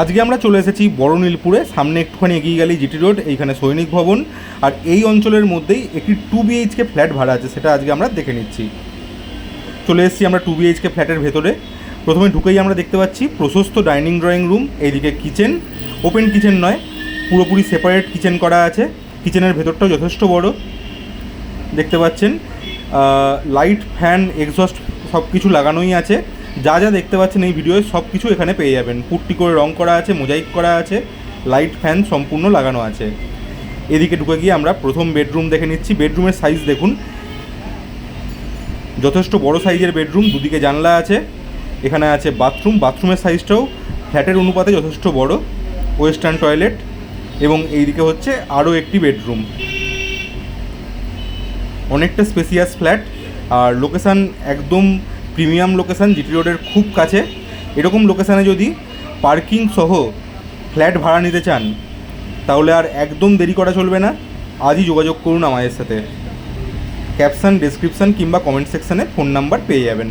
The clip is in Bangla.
আজকে আমরা চলে এসেছি বড়নীলপুরে। সামনে একটুখানি এগিয়ে গেলেই জিটি রোড, এইখানে সৈনিক ভবন। আর এই অঞ্চলের মধ্যেই একটি টু বিএইচকে ফ্ল্যাট ভাড়া আছে, সেটা আজকে আমরা দেখে নিচ্ছি। চলে এসেছি আমরা টু বিএইচকে ফ্ল্যাটের ভেতরে। প্রথমে ঢুকেই আমরা দেখতে পাচ্ছি প্রশস্ত ডাইনিং ড্রয়িং রুম, এইদিকে কিচেন। ওপেন কিচেন নয়, পুরোপুরি সেপারেট কিচেন করা আছে। কিচেনের ভেতরটাও যথেষ্ট বড়। দেখতে পাচ্ছেন লাইট ফ্যান এক্সস্ট সব কিছু লাগানোই আছে। যা যা দেখতে পাচ্ছেন এই ভিডিওয়ে সব কিছু এখানে পেয়ে যাবেন। পুট্টি করে রং করা আছে, মোজাইক করা আছে লাইট ফ্যান সম্পূর্ণ লাগানো আছে। এদিকে ঢুকে গিয়ে আমরা প্রথম বেডরুম দেখে নিচ্ছি। বেডরুমের সাইজ দেখুন। যথেষ্ট বড় সাইজের বেডরুম দুদিকে জানলা আছে, এখানে আছে বাথরুম বাথরুমের সাইজটাও ফ্ল্যাটের অনুপাতে যথেষ্ট বড় ওয়েস্টার্ন টয়লেট এবং এইদিকে হচ্ছে আরও একটি বেডরুম অনেকটা স্পেসিয়াস ফ্ল্যাট আর লোকেশান একদম প্রিমিয়াম লোকেশান জিটি রোডের খুব কাছে। এরকম লোকেশানে যদি পার্কিং সহ ফ্ল্যাট ভাড়া নিতে চান, তাহলে আর একদম দেরি করা চলবে না। আজই যোগাযোগ করুন আমাদের সাথে। ক্যাপশন, ডেসক্রিপশন কিংবা কমেন্ট সেকশানে ফোন নাম্বার পেয়ে যাবেন।